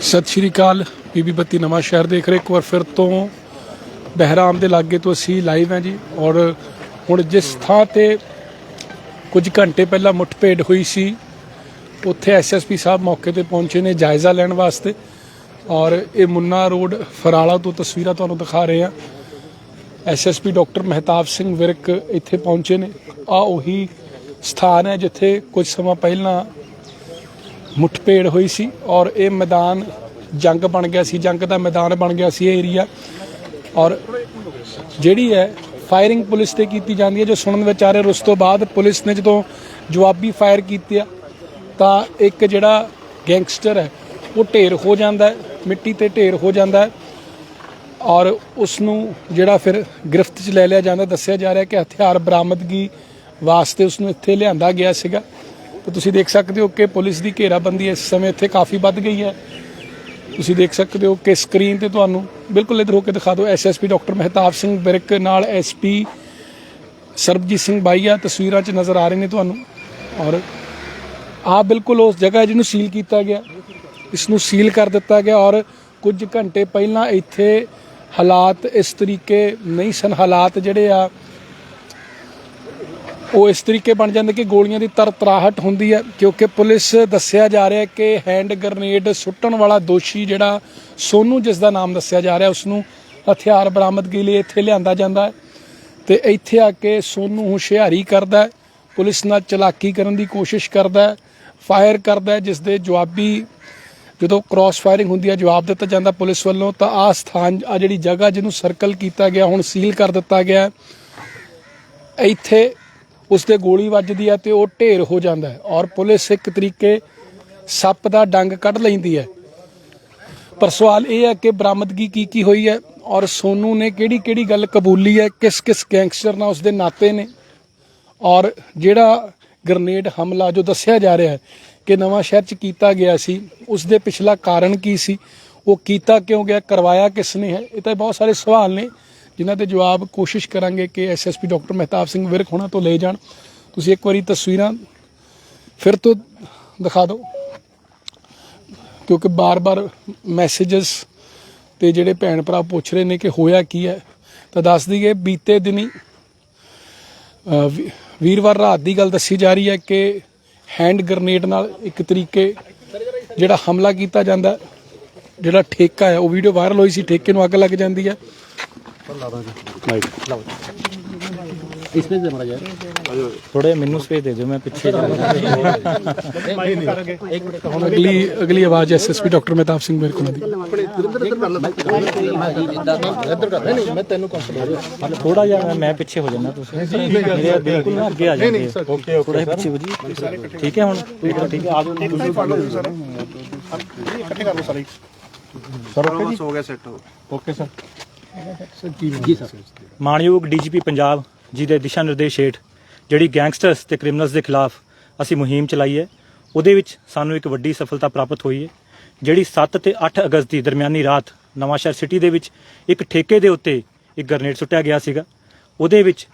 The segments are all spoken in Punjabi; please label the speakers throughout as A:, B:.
A: ਸਤਿ ਸ਼੍ਰੀ ਅਕਾਲ, ਬੀਬੀ ਬੱਤੀ ਨਵਾਂ ਸ਼ਹਿਰ ਦੇਖ ਰਹੇ ਇੱਕ ਵਾਰ ਫਿਰ ਤੋਂ ਬਹਿਰਾਮ ਦੇ ਲਾਗੇ ਤੋਂ ਅਸੀਂ ਲਾਈਵ ਹਾਂ ਜੀ ਔਰ ਹੁਣ ਜਿਸ ਥਾਂ ਤੇ ਕੁਝ ਘੰਟੇ ਪਹਿਲਾਂ ਮੁੱਠਭੇੜ ਹੋਈ ਸੀ, ਉੱਥੇ ਐਸਐਸਪੀ ਸਾਹਿਬ ਮੌਕੇ ਤੇ ਪਹੁੰਚੇ ਨੇ ਜਾਇਜ਼ਾ ਲੈਣ ਵਾਸਤੇ ਔਰ ਇਹ ਮੁੰਨਾ ਰੋਡ ਫਰਾਲਾ ਤੋਂ ਤਸਵੀਰਾਂ ਤੁਹਾਨੂੰ ਦਿਖਾ ਰਹੇ ਹਾਂ। ਐਸਐਸਪੀ ਡਾਕਟਰ ਮਹਿਤਾਬ ਸਿੰਘ ਵਿਰਕ ਇੱਥੇ ਪਹੁੰਚੇ ਨੇ। ਆ ਉਹੀ ਸਥਾਨ ਹੈ ਜਿੱਥੇ ਕੁਝ ਸਮਾਂ ਪਹਿਲਾਂ ਮੁੱਠਭੇੜ ਹੋਈ ਸੀ ਔਰ ਇਹ ਮੈਦਾਨ ਜੰਗ ਬਣ ਗਿਆ ਸੀ, ਜੰਗ ਦਾ ਮੈਦਾਨ ਬਣ ਗਿਆ ਸੀ ਇਹ ਏਰੀਆ ਔਰ ਜਿਹੜੀ ਹੈ ਫਾਇਰਿੰਗ ਪੁਲਿਸ ਤੇ ਕੀਤੀ ਜਾਂਦੀ ਹੈ, ਜੋ ਸੁਣਨ ਵਿੱਚ ਆ ਰਿਹਾ, ਉਸ ਤੋਂ ਬਾਅਦ ਪੁਲਿਸ ਨੇ ਜਦੋਂ ਜਵਾਬੀ ਫਾਇਰ ਕੀਤੀ ਆ, ਤਾਂ ਇੱਕ ਜਿਹੜਾ ਗੈਂਗਸਟਰ ਹੈ, ਉਹ ਢੇਰ ਹੋ ਜਾਂਦਾ ਮਿੱਟੀ ਤੇ ਢੇਰ ਹੋ ਜਾਂਦਾ ਔਰ ਉਸ ਨੂੰ ਜਿਹੜਾ ਫਿਰ ਗ੍ਰਿਫਤ 'ਚ ਲੈ ਲਿਆ ਜਾਂਦਾ, ਦੱਸਿਆ ਜਾ ਰਿਹਾ ਕਿ ਹਥਿਆਰ ਬਰਾਮਦਗੀ ਵਾਸਤੇ ਉਸ ਨੂੰ ਇੱਥੇ ਲਿਆਂਦਾ ਗਿਆ ਸੀਗਾ। ਤਾਂ ਤੁਸੀਂ ਦੇਖ ਸਕਦੇ ਹੋ ਕਿ ਪੁਲਿਸ ਦੀ ਘੇਰਾਬੰਦੀ ਇਸ ਸਮੇਂ ਇੱਥੇ ਕਾਫੀ ਵੱਧ ਗਈ ਹੈ। ਤੁਸੀਂ ਦੇਖ ਸਕਦੇ ਹੋ ਕਿ ਸਕਰੀਨ ਤੇ ਤੁਹਾਨੂੰ ਬਿਲਕੁਲ ਇਧਰ ਹੋ ਕੇ ਦਿਖਾ ਦਿਓ। ਐਸਐਸਪੀ ਡਾਕਟਰ ਮਹਿਤਾਬ ਸਿੰਘ ਬਿਰਕ ਨਾਲ ਐਸਪੀ ਸਰਬਜੀਤ ਸਿੰਘ ਬਾਈਆ ਤਸਵੀਰਾਂ 'ਚ ਨਜ਼ਰ ਆ ਰਹੇ ਨੇ ਤੁਹਾਨੂੰ। ਔਰ ਆ ਬਿਲਕੁਲ ਉਸ ਜਗ੍ਹਾ ਜਿਹਨੂੰ ਸੀਲ ਕੀਤਾ ਗਿਆ। ਇਸ ਨੂੰ ਸੀਲ ਕਰ ਦਿੱਤਾ ਗਿਆ ਔਰ ਕੁਝ ਘੰਟੇ ਪਹਿਲਾਂ ਇੱਥੇ ਹਾਲਾਤ ਇਸ ਤਰੀਕੇ ਨਹੀਂ ਸਨ। ਹਾਲਾਤ ਜਿਹੜੇ ਆ ਉਹ ਇਸ ਤਰੀਕੇ ਬਣ ਜਾਂਦੇ ਕਿ ਗੋਲੀਆਂ ਦੀ ਤਰਤਰਾਹਟ ਹੁੰਦੀ ਹੈ, ਕਿਉਂਕਿ ਪੁਲਿਸ ਦੱਸਿਆ ਜਾ ਰਿਹਾ ਕਿ ਹੈਂਡ ਗ੍ਰਨੇਡ ਸੁੱਟਣ ਵਾਲਾ ਦੋਸ਼ੀ ਜਿਹੜਾ ਸੋਨੂ, ਜਿਸ ਦਾ ਨਾਮ ਦੱਸਿਆ ਜਾ ਰਿਹਾ ਉਸ ਨੂੰ ਹਥਿਆਰ ਬਰਾਮਦਗੀ ਲਈ ਇੱਥੇ ਲਿਆਂਦਾ ਜਾਂਦਾ ਹੈ ਤੇ ਇੱਥੇ ਆ ਕੇ ਸੋਨੂ ਹੁਸ਼ਿਆਰੀ ਕਰਦਾ ਹੈ, ਪੁਲਿਸ ਨਾਲ ਚਲਾਕੀ ਕਰਨ ਦੀ ਕੋਸ਼ਿਸ਼ ਕਰਦਾ ਹੈ, ਫਾਇਰ ਕਰਦਾ ਹੈ ਜਿਸ ਦੇ ਜਵਾਬੀ ਜਦੋਂ ਕ੍ਰਾਸ ਫਾਇਰਿੰਗ ਹੁੰਦੀ ਹੈ, ਜਵਾਬ ਦਿੱਤਾ ਜਾਂਦਾ ਪੁਲਿਸ ਵੱਲੋਂ, ਤਾਂ ਆ ਸਥਾਨ ਆ ਜਿਹੜੀ ਜਗ੍ਹਾ ਜਿਹਨੂੰ ਸਰਕਲ ਕੀਤਾ ਗਿਆ, ਹੁਣ ਸੀਲ ਕਰ ਦਿੱਤਾ ਗਿਆ ਹੈ। ਇੱਥੇ ਉਸ ਤੇ ਗੋਲੀ ਵੱਜਦੀ ਹੈ ਤੇ ਉਹ ਢੇਰ ਹੋ ਜਾਂਦਾ ਹੈ ਔਰ ਪੁਲਿਸ ਇੱਕ ਤਰੀਕੇ ਸੱਪ ਦਾ ਡੰਗ ਕੱਢ ਲੈਂਦੀ ਹੈ। ਪਰ ਸਵਾਲ ਇਹ ਹੈ ਕਿ ਬਰਾਮਦਗੀ ਕੀ ਕੀ ਹੋਈ ਹੈ ਔਰ ਸੋਨੂ ਨੇ ਕਿਹੜੀ ਕਿਹੜੀ ਗੱਲ ਕਬੂਲੀ ਹੈ, ਕਿਸ ਕਿਸ ਗੈਂਗਸਟਰ ਨਾਲ ਉਸਦੇ ਨਾਤੇ ਨੇ ਔਰ ਜਿਹੜਾ ਗ੍ਰਨੇਡ ਹਮਲਾ ਜੋ ਦੱਸਿਆ ਜਾ ਰਿਹਾ ਹੈ ਕਿ ਨਵਾਂ ਸ਼ਹਿਰ ਚ ਕੀਤਾ ਗਿਆ ਸੀ ਉਸ ਦੇ ਪਿਛਲਾ ਕਾਰਨ ਕੀ ਸੀ, ਉਹ ਕੀਤਾ ਕਿਉਂ ਗਿਆ, ਕਰਵਾਇਆ ਕਿਸ ਨੇ ਹੈ, ਇਹ ਤਾਂ ਬਹੁਤ ਸਾਰੇ ਸਵਾਲ ਨੇ। ਜਿਨ੍ਹਾਂ ਦੇ ਜਵਾਬ ਕੋਸ਼ਿਸ਼ ਕਰਾਂਗੇ ਕਿ ਐਸਐਸਪੀ ਡਾਕਟਰ ਮਹਿਤਾਬ ਸਿੰਘ ਵਿਰਕ ਹੋਣਾ ਤੋਂ ਲੈ ਜਾਣ। ਤੁਸੀਂ ਇੱਕ ਵਾਰੀ ਤਸਵੀਰਾਂ ਫਿਰ ਤੋਂ ਦਿਖਾ ਦਿਓ। ਕਿਉਂਕਿ ਬਾਰ-ਬਾਰ ਮੈਸੇजेस ਤੇ ਜਿਹੜੇ ਭੈਣ ਭਰਾ ਪੁੱਛ ਰਹੇ ਨੇ ਕਿ ਹੋਇਆ ਕੀ ਹੈ, ਤਾਂ ਦੱਸ ਦਈਏ, ਬੀਤੇ ਦਿਨੀ ਵੀਰਵਾਰ ਰਾਤ ਦੀ ਗੱਲ ਦੱਸੀ ਜਾ ਰਹੀ ਹੈ ਕਿ ਹੈਂਡ ਗ੍ਰਨੇਡ ਨਾਲ ਇੱਕ ਤਰੀਕੇ ਜਿਹੜਾ ਹਮਲਾ ਕੀਤਾ ਜਾਂਦਾ, ਜਿਹੜਾ ਠੇਕਾ ਹੈ, ਉਹ ਵੀਡੀਓ ਵਾਇਰਲ ਹੋਈ ਸੀ, ਠੇਕੇ ਨੂੰ ਅੱਗ ਲੱਗ ਜਾਂਦੀ ਹੈ।
B: इसमें से हमारा जाए थोड़े मेनू स्पेस दे दो मैं पीछे
A: ਹੁਣ ਅਗਲੀ ਅਗਲੀ ਆਵਾਜ਼ ਐਸਐਸਪੀ ਡਾਕਟਰ ਮਹਿਤਾਬ ਸਿੰਘ ਵਿਰਕ ਹੋਣਾ ਦੀ
B: मैं तेन थोड़ा जा मैं पीछे हो जाना तुम मेरे बिल्कुल ना अगे आ जाएंगे ओके थोड़ा ही पीछे हो जी ठीक है हुन ठीक है आ जाओ
C: ਬਸ ਹੋ ਗਿਆ ਸੈੱਟ
B: ਓਕੇ ਸਰ ਜੀ ਸਰ। ਮਾਨਯੋਗ ਡੀਜੀਪੀ ਪੰਜਾਬ ਜੀ ਦੇ ਦਿਸ਼ਾ ਨਿਰਦੇਸ਼ ਹੇਠ ਜਿਹੜੀ ਗੈਂਗਸਟਰਸ ਤੇ ਕ੍ਰਿਮੀਨਲਸ ਦੇ ਖਿਲਾਫ ਅਸੀਂ ਮੁਹਿੰਮ ਚਲਾਈ ਹੈ ਉਹਦੇ ਵਿੱਚ ਸਾਨੂੰ ਇੱਕ ਵੱਡੀ ਸਫਲਤਾ ਪ੍ਰਾਪਤ ਹੋਈ ਹੈ ਜਿਹੜੀ 7 ਤੇ 8 ਅਗਸਤ ਦੀ ਦਰਮਿਆਨੀ ਰਾਤ ਨਵਾਂਸ਼ਹਿਰ ਸਿਟੀ ਦੇ ਵਿੱਚ ਇੱਕ ਠੇਕੇ ਦੇ ਉੱਤੇ ਇੱਕ ਗ੍ਰਨੇਡ ਸੁੱਟਿਆ ਗਿਆ ਸੀਗਾ। ਉਹਦੇ ਵਿੱਚ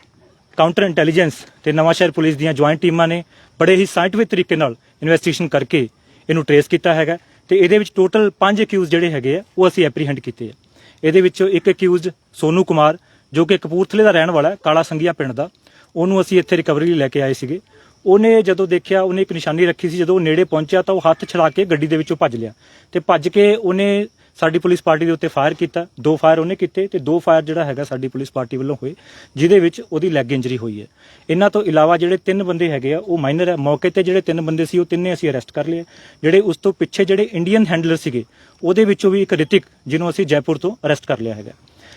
B: ਕਾਊਂਟਰ ਇੰਟੈਲੀਜੈਂਸ ਤੇ ਨਵਾਂਸ਼ਹਿਰ ਪੁਲਿਸ ਦੀਆਂ ਜੁਆਇੰਟ ਟੀਮਾਂ ਨੇ ਬੜੇ ਹੀ ਸਾਇੰਟਿਫਿਕ ਤਰੀਕੇ ਨਾਲ ਇਨਵੈਸਟੀਗੇਸ਼ਨ ਕਰਕੇ ਇਹਨੂੰ ਟਰੇਸ ਕੀਤਾ ਹੈਗਾ ਤੇ ਇਹਦੇ ਵਿੱਚ ਟੋਟਲ 5 ਅਕਿਊਜ਼ ਜਿਹੜੇ ਹੈਗੇ ਆ ਉਹ ਅਸੀਂ ਐਪਰੀਹੈਂਡ ਕੀਤੇ ਆ। ਇਹਦੇ ਵਿੱਚੋਂ ਇੱਕ ਅਕਿਊਜ਼ਡ ਸੋਨੂ ਕੁਮਾਰ, ਜੋ ਕਿ ਕਪੂਰਥਲੇ ਦਾ ਰਹਿਣ ਵਾਲਾ ਹੈ ਕਾਲਾ ਸੰਗੀਆ ਪਿੰਡ ਦਾ। ਉਹਨੂੰ ਅਸੀਂ ਇੱਥੇ ਰਿਕਵਰੀ ਲਈ ਲੈ ਕੇ ਆਏ ਸੀਗੇ। ਉਹਨੇ ਜਦੋਂ ਦੇਖਿਆ, ਉਹਨੇ ਇੱਕ ਨਿਸ਼ਾਨੀ ਰੱਖੀ ਸੀ, ਜਦੋਂ ਉਹ ਨੇੜੇ ਪਹੁੰਚਿਆ ਤਾਂ ਉਹ ਹੱਥ ਛਲਾ ਕੇ ਗੱਡੀ ਦੇ ਵਿੱਚੋਂ ਭੱਜ ਲਿਆ। ਤੇ ਭੱਜ ਕੇ ਉਹਨੇ ਸਾਡੀ ਪੁਲਿਸ ਪਾਰਟੀ ਦੇ ਉੱਤੇ ਫਾਇਰ ਕੀਤਾ, ਦੋ ਫਾਇਰ ਉਹਨੇ ਕੀਤੇ ਤੇ ਦੋ ਫਾਇਰ ਜਿਹੜਾ ਹੈਗਾ ਸਾਡੀ ਪੁਲਿਸ ਪਾਰਟੀ ਵੱਲੋਂ ਹੋਏ, ਜਿਹਦੇ ਵਿੱਚ ਉਹਦੀ ਲੈਗ ਇੰਜਰੀ ਹੋਈ ਹੈ। ਇਹਨਾਂ ਤੋਂ ਇਲਾਵਾ ਜਿਹੜੇ ਤਿੰਨ ਬੰਦੇ ਹੈਗੇ ਆ, ਉਹ ਮਾਈਨਰ ਹੈ ਮੌਕੇ ਤੇ ਜਿਹੜੇ ਤਿੰਨ ਬੰਦੇ ਸੀ, ਉਹ ਤਿੰਨੇ ਅਸੀਂ ਅਰੈਸਟ ਕਰ ਲਏ ਜਿਹੜੇ ਉਸ ਤੋਂ ਪਿੱਛੇ ਜਿਹੜੇ ਇੰਡੀਅਨ ਹੈਂਡਲਰ ਸੀਗੇ, ਉਹਦੇ ਵਿੱਚੋਂ ਵੀ ਇੱਕ ਰਿਤਿਕ, ਜਿਹਨੂੰ ਅਸੀਂ ਜੈਪੁਰ ਤੋਂ ਅਰੈਸਟ ਕਰ ਲਿਆ ਹੈਗਾ।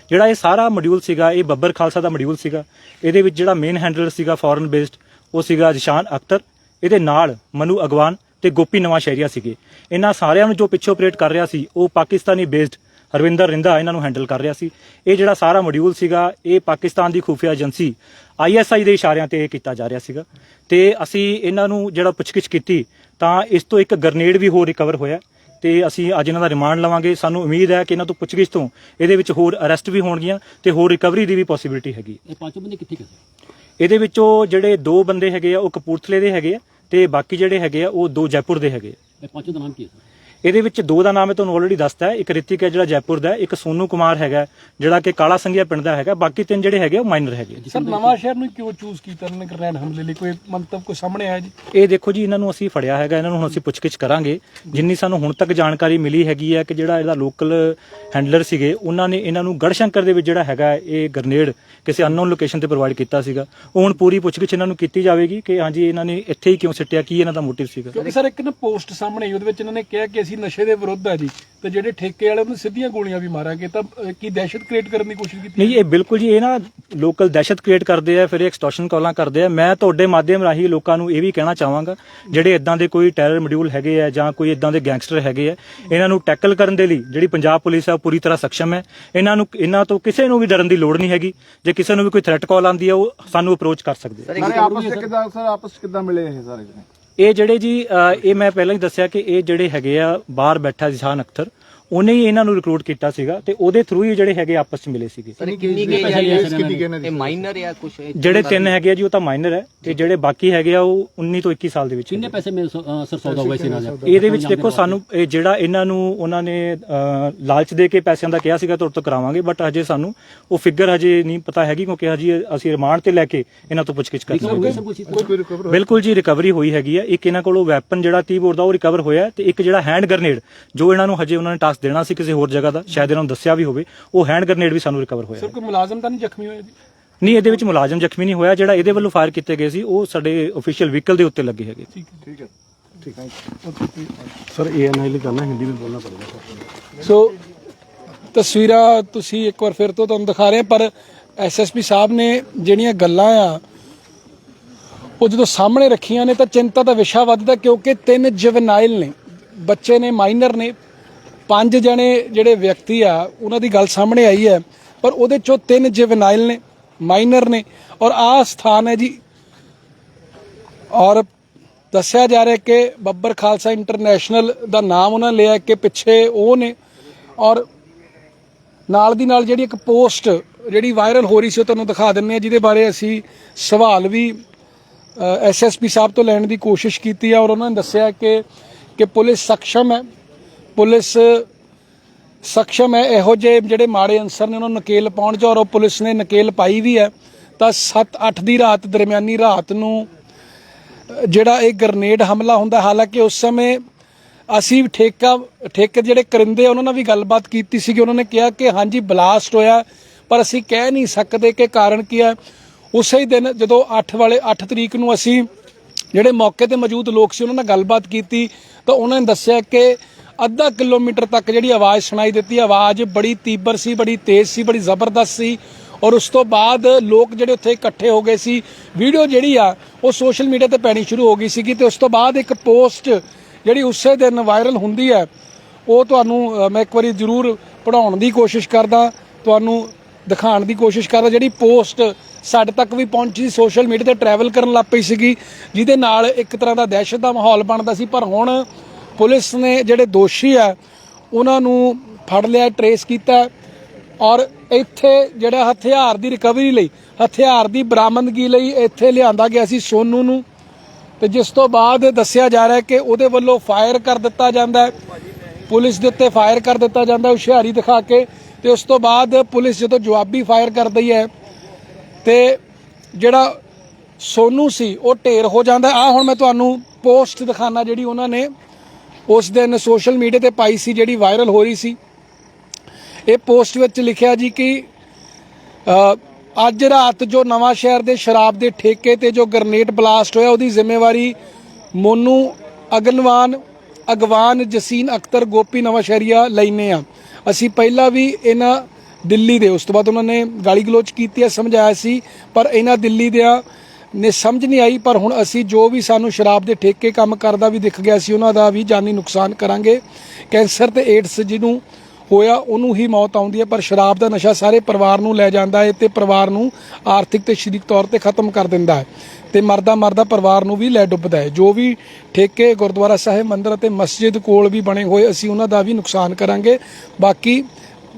B: ਜਿਹੜਾ ਇਹ ਸਾਰਾ ਮੋਡਿਊਲ ਸੀਗਾ, ਇਹ ਬੱਬਰ ਖਾਲਸਾ ਦਾ ਮੋਡਿਊਲ ਸੀਗਾ। ਇਹਦੇ ਵਿੱਚ ਜਿਹੜਾ ਮੇਨ ਹੈਂਡਲਰ ਸੀਗਾ ਫੋਰਨ ਬੇਸਡ ਉਹ ਸੀਗਾ ਜਿਸ਼ਾਨ ਅਖਤਰ। ਇਹਦੇ ਨਾਲ ਮਨੂ ਅਗਵਾਨ ਤੇ ਗੋਪੀ ਨਵਾਂ ਸ਼ਹਿਰੀਆ ਸੀਗੇ। ਇਹਨਾਂ ਸਾਰਿਆਂ ਨੂੰ ਜੋ ਪਿੱਛੇ ਆਪਰੇਟ ਕਰ ਰਿਹਾ ਸੀ ਉਹ ਪਾਕਿਸਤਾਨੀ ਬੇਸਡ ਹਰਵਿੰਦਰ ਰਿੰਦਾ ਇਹਨਾਂ ਨੂੰ ਹੈਂਡਲ ਕਰ ਰਿਹਾ ਸੀ। ਇਹ ਜਿਹੜਾ ਸਾਰਾ ਮੋਡਿਊਲ ਸੀਗਾ ਇਹ ਪਾਕਿਸਤਾਨ ਦੀ ਖੁਫੀਆ ਏਜੰਸੀ ਆਈਐਸਆਈ ਦੇ ਇਸ਼ਾਰਿਆਂ ਤੇ ਇਹ ਕੀਤਾ ਜਾ ਰਿਹਾ ਸੀਗਾ। ਤੇ ਅਸੀਂ ਇਹਨਾਂ ਨੂੰ ਜਿਹੜਾ ਪੁੱਛਗਿੱਛ ਕੀਤੀ ਤਾਂ ਇਸ ਤੋਂ ਇੱਕ ਗ੍ਰਨੇਡ ਵੀ ਹੋਰ ਰਿਕਵਰ ਹੋਇਆ ਤੇ ਅਸੀਂ ਅੱਜ ਇਹਨਾਂ ਦਾ ਰਿਮਾਂਡ ਲਵਾਂਗੇ। ਸਾਨੂੰ ਉਮੀਦ ਹੈ ਕਿ ਇਹਨਾਂ ਤੋਂ ਪੁੱਛਗਿੱਛ ਤੋਂ ਇਹਦੇ ਵਿੱਚ ਹੋਰ ਅਰੈਸਟ ਵੀ ਹੋਣਗੀਆਂ ਤੇ ਹੋਰ ਰਿਕਵਰੀ ਦੀ ਵੀ ਪੋਸਿਬਿਲਿਟੀ ਹੈਗੀ
D: ਇਹ ਪੰਜ ਬੰਦੇ ਕਿੱਥੇ ਕਿੱਥੇ
B: ਇਹਦੇ ਵਿੱਚੋਂ ਜਿਹੜੇ ਦੋ ਬੰਦੇ ਹੈਗੇ ਆ ਉਹ ਕਪੂਰਥਲੇ ਦੇ ਹੈਗੇ ਆ ਤੇ ਬਾਕੀ ਜਿਹੜੇ ਹੈਗੇ ਆ, ਉਹ ਦੋ ਜੈਪੁਰ ਦੇ ਹੈਗੇ ਆ।
D: ਇਹ ਪੰਜੋਂ ਦਾ ਨਾਮ ਕੀ ਹੈ, ਸਰ?
B: ਇਹਦੇ ਵਿੱਚ ਦੋ ਦਾ ਨਾਮ ਹੈ ਤੁਹਾਨੂੰ ਆਲਰੇਡੀ ਦੱਸਤਾ ਹੈ। ਇੱਕ ਰਿਤਿਕ ਹੈ ਜਿਹੜਾ ਜੈਪੁਰ ਦਾ ਇੱਕ ਸੋਨੂ ਕੁਮਾਰ ਹੈਗਾ ਜਿਹੜਾ ਕਿ ਕਾਲਾ ਸੰਘਿਆ ਪਿੰਡ ਦਾ ਹੈਗਾ। ਬਾਕੀ ਤਿੰਨ ਜਿਹੜੇ ਹੈਗੇ ਉਹ ਮਾਈਨਰ ਹੈਗੇ
A: ਸਰ ਨਵਾਂ ਸ਼ਹਿਰ ਨੂੰ ਕਿਉਂ ਚੂਜ਼ ਕੀਤਾ? ਇਹਨਾਂ ਨੇ ਗ੍ਰੈਂਡ ਹਮਲੇ ਲਈ ਕੋਈ ਮੰਤਵ ਕੋਈ ਸਾਹਮਣੇ ਆਇਆ ਜੀ?
B: ਇਹ ਦੇਖੋ ਜੀ ਇਹਨਾਂ ਨੂੰ ਅਸੀਂ ਫੜਿਆ ਹੈਗਾ। ਇਹਨਾਂ ਨੂੰ ਹੁਣ ਅਸੀਂ ਪੁੱਛਗਿੱਛ ਕਰਾਂਗੇ। ਜਿੰਨੀ ਸਾਨੂੰ ਹੁਣ ਤੱਕ ਜਾਣਕਾਰੀ ਮਿਲੀ ਹੈਗੀ ਹੈ ਕਿ ਜਿਹੜਾ ਇਹਦਾ ਲੋਕਲ ਹੈਂਡਲਰ ਸੀਗੇ ਉਹਨਾਂ ਨੇ ਇਹਨਾਂ ਨੂੰ ਗੜਸ਼ੰਕਰ ਦੇ ਵਿੱਚ ਜਿਹੜਾ ਹੈਗਾ ਇਹ ਗ੍ਰਨੇਡ ਕਿਸੇ ਅਨਨੋਨ ਲੋਕੇਸ਼ਨ ਤੇ ਪ੍ਰੋਵਾਈਡ ਕੀਤਾ ਸੀਗਾ। ਉਹ ਹੁਣ ਪੂਰੀ ਪੁੱਛਗਿੱਛ ਇਹਨਾਂ ਨੂੰ ਕੀਤੀ ਜਾਵੇਗੀ ਕਿ ਹਾਂਜੀ ਇਹਨਾਂ ਨੇ ਇੱਥੇ ਹੀ ਕਿਉਂ ਸਿੱਟਿਆ ਕੀ ਇਹਨਾਂ ਦਾ ਮੋਟਿਵ ਸੀਗਾ।
A: ਕਿਉਂਕਿ ਸਰ ਇੱਕ ਨਾ ਪੋਸਟ ਸਾਹਮਣੇ ਉਹਦੇ ਵਿੱਚ ਇਹਨਾਂ ਨੇ ਕਿਹਾ ਕਿ ਅਸੀਂ ਨਸ਼ੇ ਦੇ ਵਿਰੁੱਧ ਆ ਜੀ ਤੇ ਜਿਹੜੇ ਠੇਕੇ ਵਾਲੇ ਉਹਨੂੰ ਸਿੱਧੀਆਂ ਗੋਲੀਆਂ ਵੀ ਮਾਰਾਂਗੇ ਤਾਂ ਅਹ, ਕੀ ਦਹਿਸ਼ਤ ਕ੍ਰੀਏਟ ਕਰਨ ਦੀ ਕੋਸ਼ਿਸ਼ ਕੀਤੀ
B: ਨਹੀਂ ਇਹ ਬਿਲਕੁਲ ਜੀ ਇਹ ਨਾ ਲੋਕਲ ਦਹਿਸ਼ਤ ਕ੍ਰੀਏਟ ਕਰਦੇ ਆ ਫਿਰ ਐਕਸਟੋਰਸ਼ਨ ਕਾਲਾਂ ਕਰਦੇ ਆ। ਮੈਂ ਤੁਹਾਡੇ ਮਾਧਿਅਮ ਰਾਹੀਂ ਲੋਕਾਂ ਨੂੰ ਇਹ ਵੀ ਕਹਿਣਾ ਚਾਹਾਂਗਾ ਜਿਹੜੇ ਇਦਾਂ ਦੇ ਕੋਈ ਟੈਰਰ ਮੋਡਿਊਲ ਹੈਗੇ ਆ ਜਾਂ ਕੋਈ ਇਦਾਂ ਦੇ ਗੈਂਗਸਟਰ ਹੈਗੇ ਆ ਇਹਨਾਂ ਨੂੰ ਟੈਕਲ ਕਰਨ ਦੇ ਲਈ ਜਿਹੜੀ ਪੰਜਾਬ ਪੁਲਿਸ ਆ ਉਹ ਪੂਰੀ ਤਰ੍ਹਾਂ ਸક્ષਮ ਹੈ। ਇਹਨਾਂ ਨੂੰ ਇਹਨਾਂ ਤੋਂ ਕਿਸੇ ਨੂੰ ਵੀ ਡਰਨ ਦੀ ਲੋੜ ਨਹੀਂ ਹੈਗੀ। ਜੇ ਕਿਸੇ ਨੂੰ ਵੀ ਕੋਈ ਥ੍ਰੈਟ ਕਾਲ ਆਉਂਦੀ ਆ ਉਹ ਸਾਨੂੰ ਅਪਰੋਚ ਕਰ ਸਕਦੇ ਆ।
C: ਸਾਰੇ ਆਪਸ ਵਿੱਚ ਕਿਦਾਂ ਸਰ ਆਪਸ ਵਿੱਚ ਕਿਦਾਂ ਮਿਲੇ ਇਹ ਸਾਰੇ ਜਣੇ?
B: ਇਹ ਜਿਹੜੇ ਜੀ ਅ, ਇਹ ਮੈਂ ਪਹਿਲਾਂ ਹੀ ਦੱਸਿਆ ਕਿ ਇਹ ਜਿਹੜੇ ਹੈਗੇ ਆ ਬਾਹਰ ਬੈਠਾ ਜਿਸ਼ਾਨ ਅਖਤਰ ਉਹਨੇ ਹੀ ਇਹਨਾਂ ਨੂੰ ਰਿਕਰੂਟ ਕੀਤਾ ਸੀਗਾ ਤੇ ਉਹਦੇ ਥਰੂ ਹੀ ਜਿਹੜੇ ਹੈਗੇ ਆਪਸ ਵਿੱਚ ਮਿਲੇ ਸੀਗੇ।
E: ਸਰ ਕਿੰਨੀ ਹੈ ਇਹ? ਮਾਈਨਰ ਜਾਂ ਕੁਝ
B: ਜਿਹੜੇ ਤਿੰਨ ਹੈਗੇ ਆ ਜੀ ਉਹ ਤਾਂ ਮਾਈਨਰ ਹੈ ਤੇ ਜਿਹੜੇ ਬਾਕੀ ਹੈਗੇ ਆ ਉਹ 19 ਤੋਂ 21 ਸਾਲ ਦੇ ਵਿੱਚ
D: ਕਿੰਨੇ। ਪੈਸੇ ਮੇ ਸਰ ਸੌਦਾ ਹੋਇਆ ਸੀ ਇਹਨਾਂ ਦਾ?
B: ਇਹਦੇ ਵਿੱਚ ਦੇਖੋ ਸਾਨੂੰ ਇਹ ਜਿਹੜਾ ਇਹਨਾਂ ਨੂੰ ਉਹਨਾਂ ਨੇ ਲਾਲਚ ਦੇ ਕੇ ਪੈਸਿਆਂ ਦਾ ਕਿਹਾ ਸੀਗਾ ਤੁਹਾਡੇ ਤੋਂ ਕਰਾਵਾਂਗੇ ਬਟ ਹਜੇ ਸਾਨੂੰ ਉਹ ਫਿਗਰ ਹਜੇ ਨਹੀਂ ਪਤਾ ਹੈਗੀ ਕਿਉਂਕਿ ਹਜੇ ਅਸੀਂ ਰਿਮਾਂਡ ਤੇ ਲੈ ਕੇ ਇਹਨਾਂ ਤੋਂ ਪੁੱਛਗਿੱਛ ਕਰ ਰਹੇ ਬਿਲਕੁਲ ਜੀ ਰਿਕਵਰੀ ਹੋਈ ਹੈਗੀ ਆ। ਇੱਕ ਇਹਨਾਂ ਕੋਲੋਂ ਵੈਪਨ ਜਿਹੜਾ 30 ਬੋਰ ਦਾ ਉਹ ਰਿਕਵਰ ਹੋਇਆ ਤੇ ਇੱਕ ਜਿਹੜਾ ਹੈਂਡ ਗ੍ਰਨੇਡ ਜੋ ਇਹਨਾਂ ਨੂੰ ਹਜੇ ਉਹਨਾਂ ਨੇ ਟਾਸਕ ਦੇਣਾ ਸੀ ਕਿਸੇ ਹੋਰ ਜਗ੍ਹਾ ਦਾ ਸ਼ਾਇਦ ਇਹਨਾਂ ਨੂੰ ਦੱਸਿਆ ਵੀ ਹੋਵੇ ਉਹ ਹੈਂਡ ਗ੍ਰਨੇਡ ਵੀ ਸਾਨੂੰ ਰਿਕਵਰ ਹੋਇਆ
A: ਸਰ ਕੋਈ ਮੁਲਾਜ਼ਮ ਤਾਂ ਨਹੀਂ ਜ਼ਖਮੀ ਹੋਇਆ ਜੀ?
B: ਨਹੀਂ ਇਹਦੇ ਵਿੱਚ ਮੁਲਾਜ਼ਮ ਜ਼ਖਮੀ ਨਹੀਂ ਹੋਇਆ ਜਿਹੜਾ ਇਹਦੇ ਵੱਲੋਂ ਫਾਇਰ ਕੀਤੇ ਗਏ ਸੀ ਉਹ ਸਾਡੇ ਅਫੀਸ਼ੀਅਲ ਵਹੀਕਲ ਦੇ ਉੱਤੇ ਲੱਗੇ ਹੈਗੇ।
A: ਠੀਕ ਹੈ।
C: ਠੀਕ ਹੈ।
F: ਸਰ ਏਐਨਆਈ ਲਈ ਕਰਨਾ ਹਿੰਦੀ ਵਿੱਚ ਬੋਲਣਾ ਪੜੇਗਾ।
A: ਸੋ ਤਸਵੀਰਾਂ ਤੁਸੀਂ ਜਿਹੜੀਆਂ ਗੱਲਾਂ ਆ ਉਹ ਜਦੋਂ ਸਾਹਮਣੇ ਰੱਖੀਆਂ ਨੇ ਤਾਂ ਚਿੰਤਾ ਦਾ ਵਿਸ਼ਾ ਵੱਧਦਾ ਕਿਉਂਕਿ ਤਿੰਨ ਜਵਨਾਈਲ ਨੇ ਬੱਚੇ ਨੇ ਮਾਈਨਰ ਨੇ ਪੰਜ ਜਣੇ ਜਿਹੜੇ ਵਿਅਕਤੀ ਆ, ਉਹਨਾਂ ਦੀ ਗੱਲ ਸਾਹਮਣੇ ਆਈ ਹੈ, ਪਰ ਉਹਦੇ ਚੋਂ ਤਿੰਨ ਜਵਨਾਈਲ ਨੇ, ਮਾਈਨਰ ਨੇ, ਔਰ ਆਹ ਸਥਾਨ ਹੈ ਜੀ, ਔਰ ਦੱਸਿਆ ਜਾ ਰਿਹਾ ਕਿ ਬੱਬਰ ਖਾਲਸਾ ਇੰਟਰਨੈਸ਼ਨਲ ਦਾ ਨਾਮ ਉਹਨਾਂ ਲਿਆ ਕਿ ਪਿੱਛੇ ਉਹ ਨੇ, ਔਰ ਨਾਲ ਦੀ ਨਾਲ ਜਿਹੜੀ ਇੱਕ ਪੋਸਟ ਜਿਹੜੀ ਵਾਇਰਲ ਹੋ ਰਹੀ ਸੀ ਉਹ ਤੁਹਾਨੂੰ ਦਿਖਾ ਦਿੰਨੇ ਆ ਜਿਹਦੇ ਬਾਰੇ ਅਸੀਂ ਸਵਾਲ ਵੀ ਐਸਐਸਪੀ ਸਾਹਿਬ ਤੋਂ ਲੈਣ ਦੀ ਕੋਸ਼ਿਸ਼ ਕੀਤੀ ਹੈ ਔਰ ਉਹਨਾਂ ਨੇ ਦੱਸਿਆ ਕਿ ਕਿ ਪੁਲਿਸ ਸਖਸ਼ਮ ਹੈ ਪੁਲਿਸ ਸક્ષਮ ਹੈ, ਇਹੋ ਜਿਹੇ ਜਿਹੜੇ ਮਾੜੇ ਅਨਸਰ ਨੇ, ਉਹਨਾਂ ਨੂੰ ਨਕੇਲ ਪਾਉਣ 'ਚ, ਔਰ ਉਹ ਪੁਲਿਸ ਨੇ ਨਕੇਲ ਪਾਈ ਵੀ ਹੈ। ਤਾਂ 7-8 ਦੀ ਰਾਤ ਦਰਮਿਆਨੀ ਰਾਤ ਨੂੰ ਜਿਹੜਾ ਇਹ ਗ੍ਰਨੇਡ ਹਮਲਾ ਹੁੰਦਾ, ਹਾਲਾਂਕਿ ਉਸ ਸਮੇਂ ਅਸੀਂ ਠੇਕਾ, ਠੇਕੇ ਜਿਹੜੇ ਕਰਿੰਦੇ ਉਹਨਾਂ ਨਾਲ ਵੀ ਗੱਲਬਾਤ ਕੀਤੀ ਸੀ ਕਿ ਉਹਨਾਂ ਨੇ ਕਿਹਾ ਕਿ ਹਾਂਜੀ, ਬਲਾਸਟ ਹੋਇਆ, ਪਰ ਅਸੀਂ ਕਹਿ ਨਹੀਂ ਸਕਦੇ ਕਿ ਕਾਰਨ ਕੀ ਹੈ। ਉਸੇ ਹੀ ਦਿਨ ਜਦੋਂ 8 ਵਾਲੇ 8 ਤਰੀਕ ਨੂੰ ਅਸੀਂ ਜਿਹੜੇ ਮੌਕੇ ਤੇ ਮੌਜੂਦ ਲੋਕ ਸੀ, ਉਹਨਾਂ ਨਾਲ ਗੱਲਬਾਤ ਕੀਤੀ, ਤਾਂ ਉਹਨਾਂ ਨੇ ਦੱਸਿਆ ਕਿ ਅੱਧਾ ਕਿਲੋਮੀਟਰ ਤੱਕ ਜਿਹੜੀ ਆਵਾਜ਼ ਸੁਣਾਈ ਦਿੱਤੀ। ਆਵਾਜ਼ ਬੜੀ ਤੀਬਰ ਸੀ, ਬੜੀ ਤੇਜ਼ ਸੀ, ਬੜੀ ਜ਼ਬਰਦਸਤ ਸੀ। ਔਰ ਉਸ ਤੋਂ ਬਾਅਦ ਲੋਕ ਜਿਹੜੇ ਉੱਥੇ ਇਕੱਠੇ ਹੋ ਗਏ ਸੀ। ਵੀਡੀਓ ਜਿਹੜੀ ਆ, ਉਹ ਸੋਸ਼ਲ ਮੀਡੀਆ ਤੇ ਪੈਣੀ ਸ਼ੁਰੂ ਹੋ ਗਈ ਸੀਗੀ ਤੇ ਉਸ ਤੋਂ ਬਾਅਦ ਇੱਕ ਪੋਸਟ ਜਿਹੜੀ ਉਸੇ ਦਿਨ ਵਾਇਰਲ ਹੁੰਦੀ ਹੈ ਉਹ ਤੁਹਾਨੂੰ ਮੈਂ ਇੱਕ ਵਾਰੀ ਜ਼ਰੂਰ ਪੜਾਉਣ ਦੀ ਕੋਸ਼ਿਸ਼ ਕਰਦਾ, ਤੁਹਾਨੂੰ ਦਿਖਾਉਣ ਦੀ ਕੋਸ਼ਿਸ਼ ਕਰਦਾ। ਜਿਹੜੀ ਪੋਸਟ ਸਾਡੇ ਤੱਕ ਵੀ ਪਹੁੰਚੀ ਸੋਸ਼ਲ ਮੀਡੀਆ ਤੇ ਟਰੈਵਲ ਕਰਨ ਲੱਗ ਪਈ ਸੀਗੀ, ਜਿਹਦੇ ਨਾਲ ਇੱਕ ਤਰ੍ਹਾਂ ਦਾ ਦਹਿਸ਼ਤ ਦਾ ਮਾਹੌਲ ਬਣਦਾ ਸੀ। ਪਰ ਹੁਣ ਪੁਲਿਸ ਨੇ ਜਿਹੜੇ ਦੋਸ਼ੀ ਆ, ਉਹਨਾਂ ਨੂੰ ਫੜ ਲਿਆ ਟਰੇਸ ਕੀਤਾ ਔਰ ਇੱਥੇ ਜਿਹੜਾ ਹਥਿਆਰ ਦੀ ਰਿਕਵਰੀ ਲਈ, ਹਥਿਆਰ ਦੀ ਬਰਾਮਦਗੀ ਲਈ ਇੱਥੇ ਲਿਆਂਦਾ ਗਿਆ ਸੀ ਸੋਨੂ ਨੂੰ ਤੇ ਜਿਸ ਤੋਂ ਬਾਅਦ ਦੱਸਿਆ ਜਾ ਰਿਹਾ ਕਿ ਉਹਦੇ ਵੱਲੋਂ ਫਾਇਰ ਕਰ ਦਿੱਤਾ ਜਾਂਦਾ ਹੈ। ਪੁਲਿਸ ਦੇ ਉੱਤੇ ਫਾਇਰ ਕਰ ਦਿੱਤਾ ਜਾਂਦਾ ਹੁਸ਼ਿਆਰੀ ਦਿਖਾ ਕੇ ਤੇ ਉਸ ਤੋਂ ਬਾਅਦ ਪੁਲਿਸ ਜਦੋਂ ਜਵਾਬੀ ਫਾਇਰ ਕਰਦੀ ਹੈ ਤੇ ਜਿਹੜਾ ਸੋਨੂ ਸੀ, ਉਹ ਢੇਰ ਹੋ ਜਾਂਦਾ ਆ ਹੁਣ ਮੈਂ ਤੁਹਾਨੂੰ ਪੋਸਟ ਦਿਖਾਣਾ ਜਿਹੜੀ ਉਹਨਾਂ ਨੇ ਉਸ ਦਿਨ ਸੋਸ਼ਲ ਮੀਡੀਆ ਤੇ ਪਾਈ ਸੀ ਜਿਹੜੀ ਵਾਇਰਲ ਹੋ ਰਹੀ ਸੀ। ਇਹ ਪੋਸਟ ਵਿੱਚ ਲਿਖਿਆ ਜੀ ਕਿ ਅੱਜ ਰਾਤ ਜੋ ਨਵਾਂ ਸ਼ਹਿਰ ਦੇ ਸ਼ਰਾਬ ਦੇ ਠੇਕੇ ਤੇ ਜੋ ਗ੍ਰਨੇਡ ਬਲਾਸਟ ਹੋਇਆ, ਉਹਦੀ ਜ਼ਿੰਮੇਵਾਰੀ ਮੋਨੂ ਅਗਨਵਾਨ, ਅਗਵਾਨ ਜਸੀਨ ਅਖਤਰ ਗੋਪੀ ਨਵਾਂ ਸ਼ਹਿਰੀਆ ਲੈਨੇ ਆ। ਅਸੀਂ ਪਹਿਲਾਂ ਵੀ ਇਹਨਾਂ ਦਿੱਲੀ ਦੇ, ਉਸ ਤੋਂ ਬਾਅਦ ਉਹਨਾਂ ਨੇ ਗਾਲੀ ਗਲੋਚ ਕੀਤੀ ਹੈ, ਸਮਝਾਇਆ ਸੀ, ਪਰ ਇਹਨਾਂ ਦਿੱਲੀ ਦੇ ਨੇ ਸਮਝ ਨਹੀਂ ਆਈ, ਪਰ ਹੁਣ ਅਸੀਂ ਜੋ ਵੀ ਸਾਨੂੰ ਸ਼ਰਾਬ ਦੇ ਠੇਕੇ ਕੰਮ ਕਰਦਾ ਵੀ ਦਿਖ ਗਿਆ ਸੀ, ਉਹਨਾਂ ਦਾ ਵੀ ਜਾਨੀ ਨੁਕਸਾਨ ਕਰਾਂਗੇ। ਕੈਂਸਰ ਤੇ ਏਡਸ ਜਿਹਨੂੰ ਹੋਇਆ, ਉਹਨੂੰ ਹੀ ਮੌਤ ਆਉਂਦੀ ਹੈ, ਪਰ ਸ਼ਰਾਬ ਦਾ ਨਸ਼ਾ ਸਾਰੇ ਪਰਿਵਾਰ ਨੂੰ ਲੈ ਜਾਂਦਾ ਹੈ ਤੇ ਪਰਿਵਾਰ ਨੂੰ ਆਰਥਿਕ ਤੇ ਸਰੀਰਕ ਤੌਰ ਤੇ ਖਤਮ ਕਰ ਦਿੰਦਾ ਹੈ ਤੇ ਮਰਦਾ ਮਰਦਾ ਪਰਿਵਾਰ ਨੂੰ ਵੀ ਲੈ ਡੁੱਬਦਾ ਹੈ। ਜੋ ਵੀ ਠੇਕੇ, ਗੁਰਦੁਆਰਾ ਸਾਹਿਬ, ਮੰਦਿਰ ਅਤੇ ਮਸਜਿਦ ਕੋਲ ਵੀ ਬਣੇ ਹੋਏ, ਅਸੀਂ ਉਹਨਾਂ ਦਾ ਵੀ ਨੁਕਸਾਨ ਕਰਾਂਗੇ। ਬਾਕੀ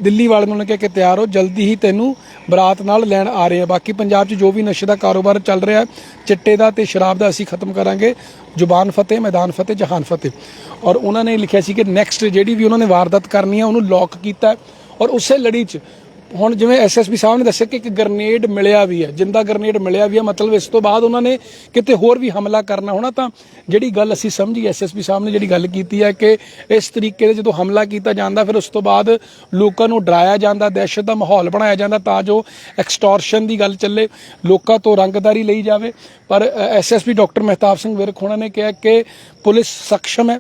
A: ਦਿੱਲੀ ਵਾਲੇ ਨੂੰ ਉਹਨੇ ਕਿਹਾ ਕਿ ਤਿਆਰ ਹੋ, ਜਲਦੀ ਹੀ ਤੈਨੂੰ ਬਰਾਤ ਨਾਲ ਲੈਣ ਆ ਰਹੇ ਆ। ਬਾਕੀ ਪੰਜਾਬ 'ਚ ਜੋ ਵੀ ਨਸ਼ੇ ਦਾ ਕਾਰੋਬਾਰ ਚੱਲ ਰਿਹਾ, ਚਿੱਟੇ ਦਾ ਤੇ ਸ਼ਰਾਬ ਦਾ ਅਸੀਂ ਖਤਮ ਕਰਾਂਗੇ। ਜ਼ੁਬਾਨ ਫਤਿਹ, ਮੈਦਾਨ ਫਤਿਹ, ਜਹਾਨ ਫਤਿਹ। ਔਰ ਉਹਨਾਂ ਨੇ ਲਿਖਿਆ ਸੀ ਕਿ ਨੈਕਸਟ ਜਿਹੜੀ ਵੀ ਉਹਨਾਂ ਨੇ ਵਾਰਦਾਤ ਕਰਨੀ ਹੈ ਉਹਨੂੰ ਲੌਕ ਕੀਤਾ। ਔਰ ਉਸੇ ਲੜੀ 'ਚ ਹੁਣ ਜਿਵੇਂ ਐਸਐਸਪੀ ਸਾਹਿਬ ਨੇ ਦੱਸਿਆ ਕਿ ਇੱਕ ਗ੍ਰਨੇਡ ਮਿਲਿਆ ਵੀ ਹੈ, ਜਿੰਦਾ ਗ੍ਰਨੇਡ ਮਿਲਿਆ ਵੀ ਹੈ, ਮਤਲਬ ਇਸ ਤੋਂ ਬਾਅਦ ਉਹਨਾਂ ਨੇ ਕਿਤੇ ਹੋਰ ਵੀ ਹਮਲਾ ਕਰਨਾ ਹੋਣਾ ਤਾਂ ਜਿਹੜੀ ਗੱਲ ਅਸੀਂ ਸਮਝੀ ਐਸਐਸਪੀ ਸਾਹਿਬ ਨੇ ਜਿਹੜੀ ਗੱਲ ਕੀਤੀ ਹੈ ਕਿ ਇਸ ਤਰੀਕੇ ਦੇ ਜਦੋਂ ਹਮਲਾ ਕੀਤਾ ਜਾਂਦਾ, ਫਿਰ ਉਸ ਤੋਂ ਬਾਅਦ ਲੋਕਾਂ ਨੂੰ ਡਰਾਇਆ ਜਾਂਦਾ, ਦਹਿਸ਼ਤ ਦਾ ਮਾਹੌਲ ਬਣਾਇਆ ਜਾਂਦਾ ਤਾਂ ਜੋ ਐਕਸਟੋਰਸ਼ਨ ਦੀ ਗੱਲ ਚੱਲੇ, ਲੋਕਾਂ ਤੋਂ ਰੰਗਦਾਰੀ ਲਈ ਜਾਵੇ। ਪਰ ਐਸਐਸਪੀ ਡਾਕਟਰ ਮਹਿਤਾਬ ਸਿੰਘ ਵਿਰਕ ਹੋਣਾ ਨੇ ਕਿਹਾ ਕਿ ਪੁਲਿਸ ਸક્ષਮ ਹੈ।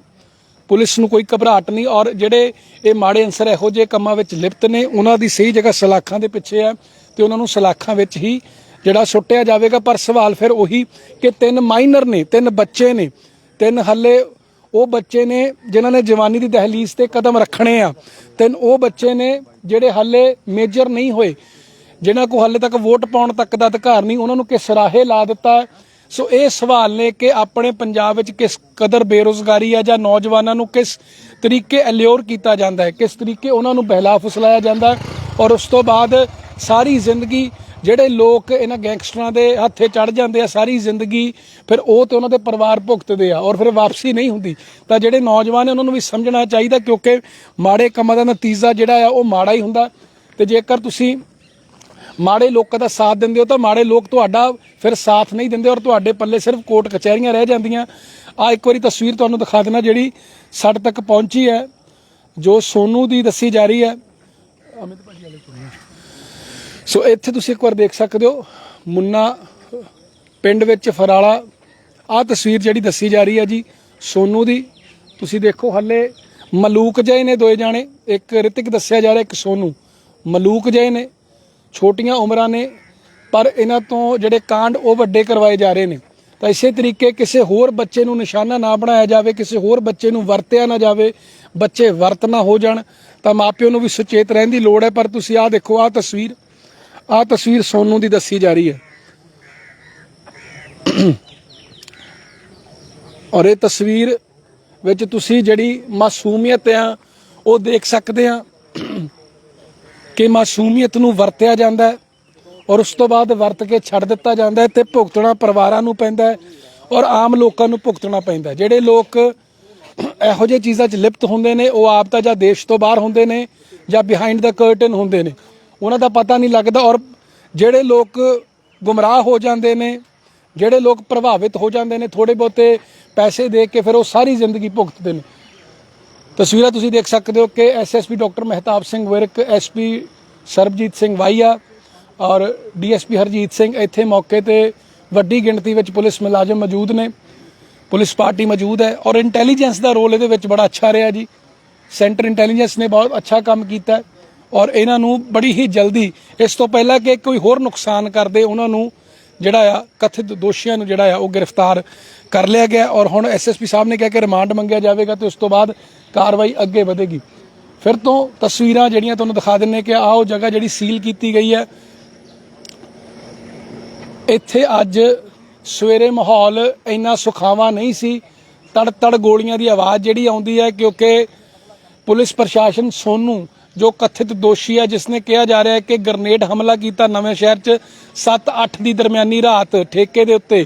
A: ਪੁਲਿਸ ਨੂੰ ਕੋਈ ਘਬਰਾਹਟ ਨਹੀਂ ਔਰ ਜਿਹੜੇ ਇਹ ਮਾੜੇ ਅੰਸਰ ਇਹੋ ਜਿਹੇ ਕੰਮਾਂ ਵਿੱਚ ਲਿਪਤ ਨੇ, ਉਹਨਾਂ ਦੀ ਸਹੀ ਜਗ੍ਹਾ ਸਲਾਖਾਂ ਦੇ ਪਿੱਛੇ ਹੈ ਤੇ ਉਹਨਾਂ ਨੂੰ ਸਲਾਖਾਂ ਵਿੱਚ ਹੀ ਜਿਹੜਾ ਸੁੱਟਿਆ ਜਾਵੇਗਾ। ਪਰ ਸਵਾਲ ਫਿਰ ਉਹੀ ਕਿ ਤਿੰਨ ਮਾਈਨਰ ਨੇ, ਤਿੰਨ ਬੱਚੇ ਨੇ, ਤਿੰਨ ਹੱਲੇ ਉਹ ਬੱਚੇ ਨੇ ਜਿਨ੍ਹਾਂ ਨੇ ਜਵਾਨੀ ਦੀ ਦਹਲੀਜ਼ ਤੇ ਕਦਮ ਰੱਖਣੇ ਆ, ਤਿੰਨ ਉਹ ਬੱਚੇ ਨੇ ਜਿਹੜੇ ਹੱਲੇ ਮੇਜਰ ਨਹੀਂ ਹੋਏ, ਜਿਨ੍ਹਾਂ ਕੋ ਹਾਲੇ ਤੱਕ ਵੋਟ ਪਾਉਣ ਤੱਕ ਦਾ ਅਧਿਕਾਰ ਨਹੀਂ, ਉਹਨਾਂ ਨੂੰ ਕਿਸ ਰਾਹੇ ਲਾ ਦਿੱਤਾ ਸੋ ਇਹ ਸਵਾਲ ਨੇ ਕਿ ਆਪਣੇ ਪੰਜਾਬ ਵਿੱਚ ਕਿਸ ਕਦਰ ਬੇਰੋਜ਼ਗਾਰੀ ਹੈ ਜਾਂ ਨੌਜਵਾਨਾਂ ਨੂੰ ਕਿਸ ਤਰੀਕੇ ਅਲਿਓਰ ਕੀਤਾ ਜਾਂਦਾ ਹੈ, ਕਿਸ ਤਰੀਕੇ ਉਹਨਾਂ ਨੂੰ ਬਹਿਲਾ ਫੁਸਲਾਇਆ ਜਾਂਦਾ ਔਰ ਉਸ ਤੋਂ ਬਾਅਦ ਸਾਰੀ ਜ਼ਿੰਦਗੀ ਜਿਹੜੇ ਲੋਕ ਇਹਨਾਂ ਗੈਂਗਸਟਰਾਂ ਦੇ ਹੱਥੇ ਚੜ ਜਾਂਦੇ ਆ, ਸਾਰੀ ਜ਼ਿੰਦਗੀ ਫਿਰ ਉਹ ਤੇ ਉਹਨਾਂ ਦੇ ਪਰਿਵਾਰ ਭੁਗਤਦੇ ਆ ਔਰ ਫਿਰ ਵਾਪਸੀ ਨਹੀਂ ਹੁੰਦੀ। ਤਾਂ ਜਿਹੜੇ ਨੌਜਵਾਨ ਨੇ ਉਹਨਾਂ ਨੂੰ ਵੀ ਸਮਝਣਾ ਚਾਹੀਦਾ ਕਿਉਂਕਿ ਮਾੜੇ ਕੰਮਾਂ ਦਾ ਨਤੀਜਾ ਜਿਹੜਾ ਆ ਉਹ ਮਾੜਾ ਹੀ ਹੁੰਦਾ। ਤੇ ਜੇਕਰ ਤੁਸੀਂ ਮਾੜੇ ਲੋਕਾਂ ਦਾ ਸਾਥ ਦਿੰਦੇ ਹੋ ਤਾਂ ਮਾੜੇ ਲੋਕ ਤੁਹਾਡਾ ਫਿਰ ਸਾਥ ਨਹੀਂ ਦਿੰਦੇ ਔਰ ਤੁਹਾਡੇ ਪੱਲੇ ਸਿਰਫ ਕੋਰਟ ਕਚਹਿਰੀਆਂ ਰਹਿ ਜਾਂਦੀਆਂ। ਆ ਇੱਕ ਵਾਰੀ ਤਸਵੀਰ ਤੁਹਾਨੂੰ ਦਿਖਾ ਦੇਣਾ ਜਿਹੜੀ ਸਾਡੇ ਤੱਕ ਪਹੁੰਚੀ ਹੈ, ਜੋ ਸੋਨੂ ਦੀ ਦੱਸੀ ਜਾ ਰਹੀ ਹੈ। ਅਮਿਤ ਭਾਜੀ ਵਾਲੇ ਸੋ ਇੱਥੇ ਤੁਸੀਂ ਇੱਕ ਵਾਰ ਦੇਖ ਸਕਦੇ ਹੋ, ਮੁੰਨਾ ਪਿੰਡ ਵਿੱਚ ਫਰਾਲਾ। ਆ ਤਸਵੀਰ ਜਿਹੜੀ ਦੱਸੀ ਜਾ ਰਹੀ ਹੈ ਜੀ, ਸੋਨੂ ਦੀ। ਤੁਸੀਂ ਦੇਖੋ ਹੱਲੇ ਮਲੂਕ ਜਏ ਨੇ ਦੋਏ ਜਾਣੇ। ਇੱਕ ਰਿਤਿਕ ਦੱਸਿਆ ਜਾ ਰਿਹਾ, ਇੱਕ ਸੋਨੂ। ਮਲੂਕ ਜਏ ਨੇ। ਛੋਟੀਆਂ ਉਮਰਾਂ ਨੇ, ਪਰ ਇਹਨਾਂ ਤੋਂ ਜਿਹੜੇ ਕਾਂਡ ਉਹ ਵੱਡੇ ਕਰਵਾਏ ਜਾ ਰਹੇ ਨੇ। ਤਾਂ ਇਸੇ ਤਰੀਕੇ ਕਿਸੇ ਹੋਰ ਬੱਚੇ ਨੂੰ ਨਿਸ਼ਾਨਾ ਨਾ ਬਣਾਇਆ ਜਾਵੇ, ਕਿਸੇ ਹੋਰ ਬੱਚੇ ਨੂੰ ਵਰਤਿਆ ਨਾ ਜਾਵੇ, ਬੱਚੇ ਵਰਤ ਨਾ ਹੋ ਜਾਣ, ਤਾਂ ਮਾਪਿਓ ਨੂੰ ਵੀ ਸੁਚੇਤ ਰਹਿਣ ਦੀ ਲੋੜ ਹੈ। ਪਰ ਤੁਸੀਂ ਆਹ ਦੇਖੋ, ਆਹ ਤਸਵੀਰ ਆਹ ਤਸਵੀਰ ਸੋਨੂ ਦੀ ਦੱਸੀ ਜਾ ਰਹੀ ਹੈ। ਔਰ ਇਹ ਤਸਵੀਰ ਵਿੱਚ ਤੁਸੀਂ ਜਿਹੜੀ ਮਾਸੂਮੀਅਤ ਆ, ਉਹ ਦੇਖ ਸਕਦੇ ਆ। ਕਿ ਮਾਸੂਮੀਅਤ ਨੂੰ ਵਰਤਿਆ ਜਾਂਦਾ ਹੈ ਔਰ ਉਸ ਤੋਂ ਬਾਅਦ ਵਰਤ ਕੇ ਛੱਡ ਦਿੱਤਾ ਜਾਂਦਾ ਹੈ ਤੇ ਭੁਗਤਣਾ ਪਰਿਵਾਰਾਂ ਨੂੰ ਪੈਂਦਾ ਹੈ ਔਰ ਆਮ ਲੋਕਾਂ ਨੂੰ ਭੁਗਤਣਾ ਪੈਂਦਾ ਜਿਹੜੇ ਲੋਕ ਇਹੋ ਜਿਹੇ ਚੀਜ਼ਾਂ 'ਚ ਲਿਪਤ ਹੁੰਦੇ ਨੇ, ਉਹ ਆਪ ਤਾਂ ਜਾਂ ਦੇਸ਼ ਤੋਂ ਬਾਹਰ ਹੁੰਦੇ ਨੇ ਜਾਂ ਬਿਹਾਈਂਡ ਦਾ ਕਰਟਨ ਹੁੰਦੇ ਨੇ। ਉਹਨਾਂ ਦਾ ਪਤਾ ਨਹੀਂ ਲੱਗਦਾ ਔਰ ਜਿਹੜੇ ਲੋਕ ਗੁੰਮਰਾਹ ਹੋ ਜਾਂਦੇ ਨੇ, ਜਿਹੜੇ ਲੋਕ ਪ੍ਰਭਾਵਿਤ ਹੋ ਜਾਂਦੇ ਨੇ ਥੋੜੇ ਬਹੁਤੇ ਪੈਸੇ ਦੇ ਕੇ ਫਿਰ ਉਹ ਸਾਰੀ ਜ਼ਿੰਦਗੀ ਭੁਗਤਦੇ ਨੇ। ਤਸਵੀਰਾਂ ਤੁਸੀਂ ਦੇਖ ਸਕਦੇ ਹੋ ਕਿ SSP doctor Mehtab Singh Virk SP Sarabjit Singh ਵਾਈਆ ਔਰ ਡੀਐਸਪੀ ਹਰਜੀਤ ਸਿੰਘ ਇੱਥੇ ਮੌਕੇ ਤੇ ਵੱਡੀ ਗਿਣਤੀ ਵਿੱਚ ਪੁਲਿਸ ਮੁਲਾਜ਼ਮ ਮੌਜੂਦ ਨੇ। ਪੁਲਿਸ ਪਾਰਟੀ ਮੌਜੂਦ ਹੈ ਔਰ ਇੰਟੈਲੀਜੈਂਸ ਦਾ ਰੋਲ ਇਹਦੇ ਵਿੱਚ ਬੜਾ ਅੱਛਾ ਰਿਹਾ ਜੀ। ਸੈਂਟਰ ਇੰਟੈਲੀਜੈਂਸ ਨੇ ਬਹੁਤ ਅੱਛਾ ਕੰਮ ਕੀਤਾ ਔਰ ਇਹਨਾਂ ਨੂੰ ਬੜੀ ਹੀ ਜਲਦੀ, ਇਸ ਤੋਂ ਪਹਿਲਾਂ ਕਿ ਕੋਈ ਹੋਰ ਨੁਕਸਾਨ ਕਰਦੇ ਉਹਨਾਂ ਨੂੰ ਜਿਹੜਾ ਆ, ਕਥਿਤ ਦੋਸ਼ੀਆਂ ਨੂੰ ਜਿਹੜਾ ਆ, ਉਹ ਗ੍ਰਿਫਤਾਰ ਕਰ ਲਿਆ ਗਿਆ ਔਰ ਹੁਣ ਐਸਐਸਪੀ ਸਾਹਿਬ ਨੇ ਕਿਹਾ ਕਿ ਰਿਮਾਂਡ ਮੰਗਿਆ ਜਾਵੇਗਾ ਤੇ ਉਸ ਤੋਂ ਬਾਅਦ ਕਾਰਵਾਈ ਅੱਗੇ ਵਧੇਗੀ। ਫਿਰ ਤੋਂ ਤਸਵੀਰਾਂ ਜਿਹੜੀਆਂ ਤੁਹਾਨੂੰ ਦਿਖਾ ਦਿੰਨੇ ਕਿ ਆਹ ਉਹ ਜਗ੍ਹਾ ਜਿਹੜੀ ਸੀਲ ਕੀਤੀ ਗਈ ਹੈ। ਇੱਥੇ ਅੱਜ ਸਵੇਰੇ ਮਾਹੌਲ ਇੰਨਾ ਸੁਖਾਵਾ ਨਹੀਂ ਸੀ। ਤੜ ਤੜ ਗੋਲੀਆਂ ਦੀ ਆਵਾਜ਼ ਜਿਹੜੀ ਆਉਂਦੀ ਹੈ ਕਿਉਂਕਿ ਪੁਲਿਸ ਪ੍ਰਸ਼ਾਸਨ ਸੋਨੂੰ ਜੋ ਕਥਿਤ ਦੋਸ਼ੀ ਹੈ ਜਿਸ ਨੇ ਕਿਹਾ ਜਾ ਰਿਹਾ ਹੈ ਕਿ ਗ੍ਰਨੇਡ ਹਮਲਾ ਕੀਤਾ ਨਵੇਂ ਸ਼ਹਿਰ 'ਚ 7-8 ਦੀ ਦਰਮਿਆਨੀ ਰਾਤ ਠੇਕੇ ਦੇ ਉੱਤੇ।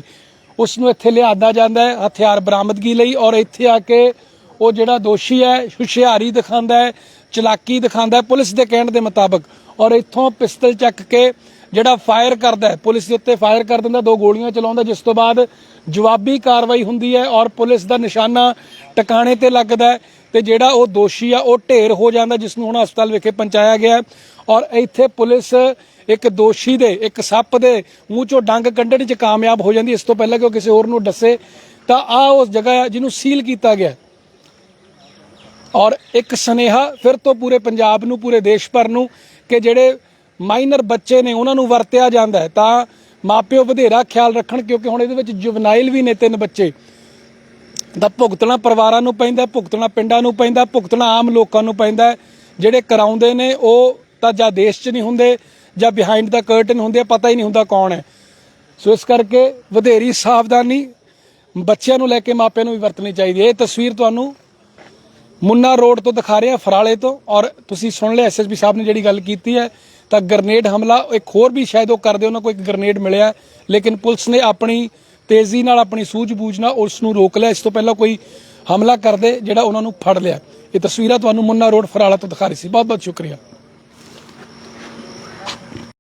A: ਉਸ ਨੂੰ ਇੱਥੇ ਲਿਆਦਾ ਜਾਂਦਾ ਹੈ ਹਥਿਆਰ ਬਰਾਮਦਗੀ ਲਈ ਔਰ ਇੱਥੇ ਆ ਕੇ ਉਹ ਜਿਹੜਾ ਦੋਸ਼ੀ ਹੈ, ਹੁਸ਼ਿਆਰੀ ਦਿਖਾਉਂਦਾ ਹੈ, ਚਲਾਕੀ ਦਿਖਾਉਂਦਾ ਹੈ ਪੁਲਿਸ ਦੇ ਕਹਿਣ ਦੇ ਮੁਤਾਬਕ। ਔਰ ਇੱਥੋਂ ਪਿਸਤਲ ਚੱਕ ਕੇ ਜਿਹੜਾ ਫਾਇਰ ਕਰਦਾ ਹੈ, ਪੁਲਿਸ ਦੇ ਉੱਤੇ ਫਾਇਰ ਕਰ ਦਿੰਦਾ, ਦੋ ਗੋਲੀਆਂ ਚਲਾਉਂਦਾ, ਜਿਸ ਤੋਂ ਬਾਅਦ ਜਵਾਬੀ ਕਾਰਵਾਈ ਹੁੰਦੀ ਹੈ ਔਰ ਪੁਲਿਸ ਦਾ ਨਿਸ਼ਾਨਾ ਟਿਕਾਣੇ ਤੇ ਲੱਗਦਾ ਹੈ। ਤੇ ਜਿਹੜਾ ਉਹ ਦੋਸ਼ੀ ਆ, ਉਹ ਢੇਰ ਹੋ ਜਾਂਦਾ ਜਿਸ ਨੂੰ ਹੁਣ ਹਸਪਤਾਲ ਵਿਖੇ ਪਹੁੰਚਾਇਆ ਗਿਆ ਔਰ ਇੱਥੇ ਪੁਲਿਸ ਇੱਕ ਦੋਸ਼ੀ ਦੇ, ਇੱਕ ਸੱਪ ਦੇ ਮੂੰਹ ਚੋਂ ਡੰਗ ਕੱਢਣ 'ਚ ਕਾਮਯਾਬ ਹੋ ਜਾਂਦੀ ਇਸ ਤੋਂ ਪਹਿਲਾਂ ਕਿ ਉਹ ਕਿਸੇ ਹੋਰ ਨੂੰ ਦੱਸੇ, ਤਾਂ ਆ ਉਸ ਜਗ੍ਹਾ ਹੈ ਜਿਹਨੂੰ ਸੀਲ ਕੀਤਾ ਗਿਆ ਔਰ ਇੱਕ ਸਨੇਹਾ ਫਿਰ ਤੋਂ ਪੂਰੇ ਪੰਜਾਬ ਨੂੰ, ਪੂਰੇ ਦੇਸ਼ ਭਰ ਨੂੰ ਕਿ ਜਿਹੜੇ ਮਾਈਨਰ ਬੱਚੇ ਨੇ, ਉਹਨਾਂ ਨੂੰ ਵਰਤਿਆ ਜਾਂਦਾ ਹੈ। ਤਾਂ ਮਾਪਿਓ ਵਧੇਰਾ ਖਿਆਲ ਰੱਖਣ ਕਿਉਂਕਿ ਹੁਣ ਇਹਦੇ ਵਿੱਚ ਜੁਵਨਾਈਲ ਵੀ ਨੇ ਤਿੰਨ ਬੱਚੇ। ਦਾ ਭੁਗਤਣਾ ਪਰਿਵਾਰਾਂ ਨੂੰ ਪੈਂਦਾ, ਭੁਗਤਣਾ ਪਿੰਡਾਂ ਨੂੰ ਪੈਂਦਾ, ਭੁਗਤਣਾ ਆਮ ਲੋਕਾਂ ਨੂੰ ਪੈਂਦਾ ਜਿਹੜੇ ਕਰਾਉਂਦੇ ਨੇ, ਉਹ ਤਾਂ ਜਾਂ ਦੇਸ਼ 'ਚ ਨਹੀਂ ਹੁੰਦੇ, ਜਾਂ ਬਿਹਾਈਂਡ ਦਾ ਕਰਟਨ ਹੁੰਦੇ, ਪਤਾ ਹੀ ਨਹੀਂ ਹੁੰਦਾ ਕੌਣ ਹੈ। ਸੋ ਇਸ ਕਰਕੇ ਵਧੇਰੀ ਸਾਵਧਾਨੀ ਬੱਚਿਆਂ ਨੂੰ ਲੈ ਕੇ ਮਾਪਿਆਂ ਨੂੰ ਵੀ ਵਰਤਣੀ ਚਾਹੀਦੀ ਹੈ। ਇਹ ਤਸਵੀਰ ਤੁਹਾਨੂੰ ਮੁੰਨਾ ਰੋਡ ਤੋਂ ਦਿਖਾ ਰਿਹਾ, ਫਰਾਲੇ ਤੋਂ। ਔਰ ਤੁਸੀਂ ਸੁਣ ਲਿਆ ਐਸਐਸਪੀ ਸਾਹਿਬ ਨੇ ਜਿਹੜੀ ਗੱਲ ਕੀਤੀ ਹੈ, ਤਾਂ ਗ੍ਰਨੇਡ ਹਮਲਾ, ਇੱਕ ਹੋਰ ਵੀ ਸ਼ਾਇਦ ਉਹ ਕਰਦੇ, ਉਹਨਾਂ ਕੋਲ ਇੱਕ ਗ੍ਰਨੇਡ ਮਿਲਿਆ। ਲੇਕਿਨ ਪੁਲਿਸ ਨੇ ਆਪਣੀ ਤੇਜ਼ੀ ਨਾਲ ਆਪਣੀ ਸੂਝ-ਬੂਝ ਨਾਲ ਉਸ ਨੂੰ ਰੋਕ ਲਿਆ। ਇਸ ਤੋਂ ਪਹਿਲਾਂ ਕੋਈ ਹਮਲਾ ਕਰਦੇ ਜਿਹੜਾ ਉਹਨਾਂ ਨੂੰ ਫੜ ਲਿਆ। ਇਹ ਤਸਵੀਰਾਂ ਤੁਹਾਨੂੰ ਮੁੰਨਾ ਰੋਡ ਫਰਾਲਾ ਤੋਂ ਦਿਖਾ ਰਹੀ ਸੀ। ਬਹੁਤ ਬਹੁਤ ਸ਼ੁਕਰੀਆ।